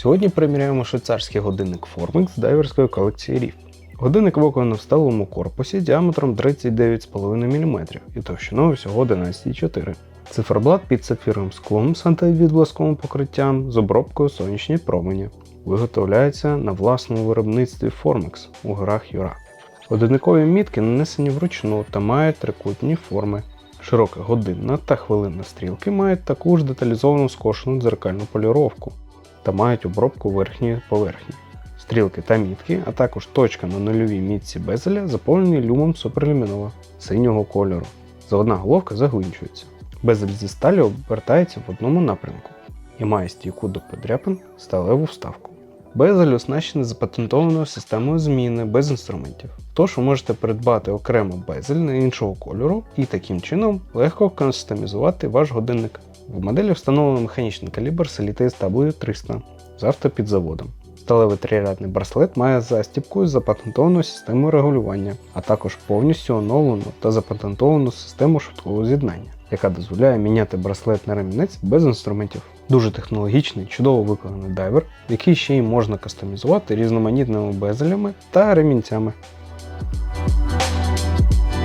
Сьогодні приміряємо швейцарський годинник Formix з дайверської колекції Reef. Годинник виконано в сталевому корпусі діаметром 39,5 мм і товщиною всього 11,4 Циферблат під сапфіровим склом з антивідблисковим покриттям з обробкою сонячні промені. Виготовляється на власному виробництві Formix у горах Юра. Годинникові мітки нанесені вручну та мають трикутні форми. Широка годинна та хвилинна стрілки мають таку ж деталізовану скошену дзеркальну поліровку та мають обробку верхньої поверхні. Стрілки та мітки, а також точка на нульовій мітці безеля заповнені люмом суперлюмінова синього кольору. Заводна головка загвинчується. Безель зі сталі обертається в одному напрямку і має стійку до подряпин сталеву вставку. Безель оснащений запатентованою системою зміни без інструментів. Тож ви можете придбати окремо безель на іншого кольору і таким чином легко кастомізувати ваш годинник. В моделі встановлено механічний калібр Solitaire W300 з автопідзаводом. Сталевий трирядний браслет має застібку з запатентованою системою регулювання, а також повністю оновлену та запатентовану систему швидкого з'єднання, яка дозволяє міняти браслет на ремінець без інструментів. Дуже технологічний, чудово виконаний дайвер, який ще й можна кастомізувати різноманітними безелями та ремінцями.